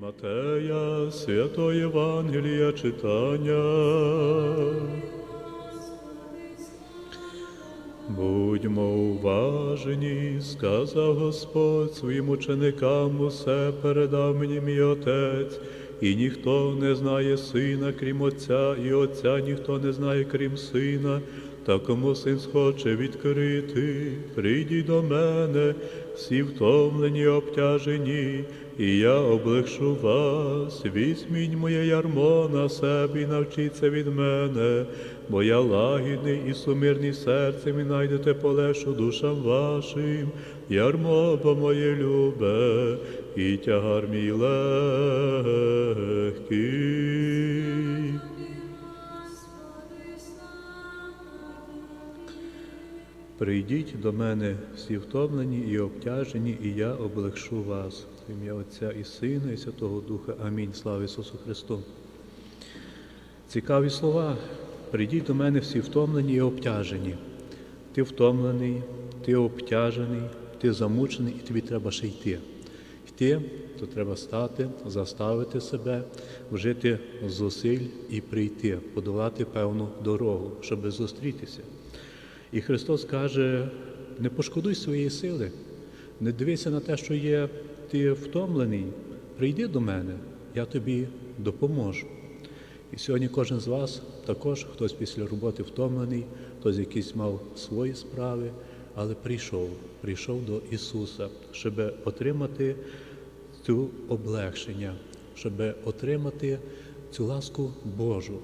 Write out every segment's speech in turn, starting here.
Матея, Святого Євангелія читання. Будьмо уважні, сказав Господь своїм ученикам, усе передав мені мій Отець, і ніхто не знає сина, крім Отця, і Отця ніхто не знає, крім сина. Та кому син схоче відкрити, прийдіть до мене, всі втомлені, обтяжені, і я облегшу вас. Візьміть моє ярмо на себе і навчіться від мене, бо я лагідний і сумирний серцем, і найдете полегшу душам вашим, ярмо бо моє любе, і тягар мій легкий. Прийдіть до мене всі втомлені і обтяжені, і я облегшу вас. В ім'я Отця і Сина, і Святого Духа. Амінь. Слава Ісусу Христу. Цікаві слова. Прийдіть до мене всі втомлені і обтяжені. Ти втомлений, ти обтяжений, ти замучений, і тобі треба ще йти. Йти, то треба стати, заставити себе, вжити зусиль і прийти, подолати певну дорогу, щоб зустрітися. І Христос каже: не пошкодуй своєї сили, не дивися на те, що є ти втомлений, прийди до мене, я тобі допоможу. І сьогодні кожен з вас також, хтось після роботи втомлений, хтось якісь мав свої справи, але прийшов, прийшов до Ісуса, щоб отримати цю облегшення, щоб отримати цю ласку Божу.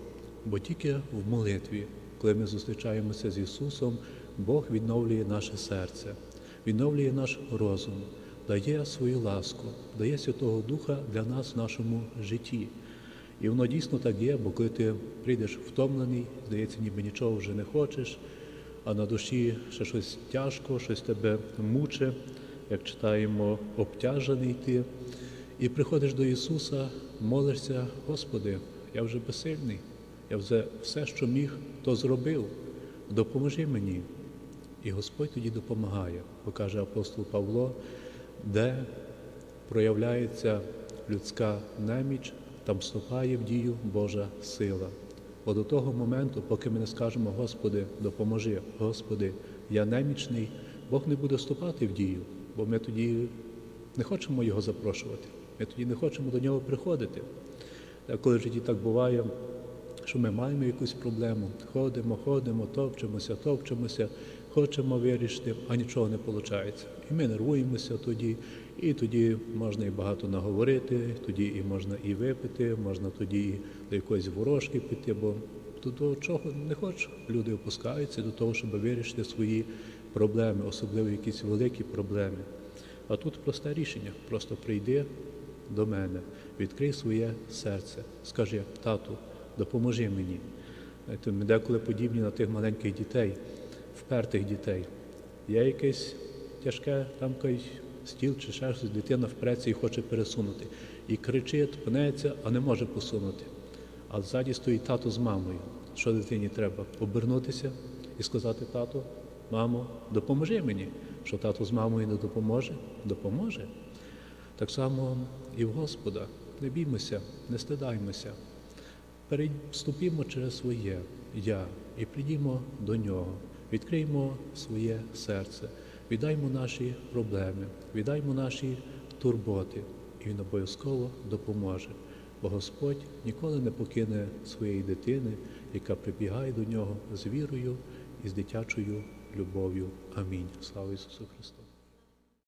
Бо тільки в молитві, коли ми зустрічаємося з Ісусом, Бог відновлює наше серце, відновлює наш розум, дає свою ласку, дає Святого Духа для нас в нашому житті. І воно дійсно так є, бо коли ти прийдеш втомлений, здається, ніби нічого вже не хочеш, а на душі ще щось тяжко, щось тебе муче, як читаємо, обтяжений ти. І приходиш до Ісуса, молишся, Господи, я вже безсильний, я вже все, що міг, то зробив. Допоможи мені. І Господь тоді допомагає, бо каже апостол Павло, де проявляється людська неміч, там вступає в дію Божа сила. Бо до того моменту, поки ми не скажемо, Господи, допоможи, Господи, я немічний, Бог не буде вступати в дію, бо ми тоді не хочемо Його запрошувати, ми тоді не хочемо до нього приходити. Коли в житті так буває, що ми маємо якусь проблему, ходимо, ходимо, топчемося, топчемося, хочемо вирішити, а нічого не виходить. І ми нервуємося тоді, і тоді можна і багато наговорити, тоді і можна і випити, можна тоді і до якоїсь ворожки піти, бо до чого не хочуть. Люди опускаються до того, щоб вирішити свої проблеми, особливо якісь великі проблеми. А тут просте рішення: просто прийди до мене, відкрий своє серце, скажи, тату, допоможи мені. Знаєте, Ми деколи подібні на тих маленьких дітей, впертих дітей. Є якесь тяжке там якийсь стіл чи ще щось, дитина впреться і хоче пересунути. І кричить, пнеться, а не може посунути. А ззаді стоїть тато з мамою. Що дитині треба? Обернутися і сказати, тато, мамо, допоможи мені. Що тато з мамою не допоможе? Допоможе. Так само і в Господа. Не біймося, не стидаймося. Переступімо через своє я і прийдімо до нього, відкриємо своє серце, віддаймо наші проблеми, віддаймо наші турботи, і Він обов'язково допоможе. Бо Господь ніколи не покине своєї дитини, яка прибігає до нього з вірою і з дитячою любов'ю. Амінь. Слава Ісусу Христу!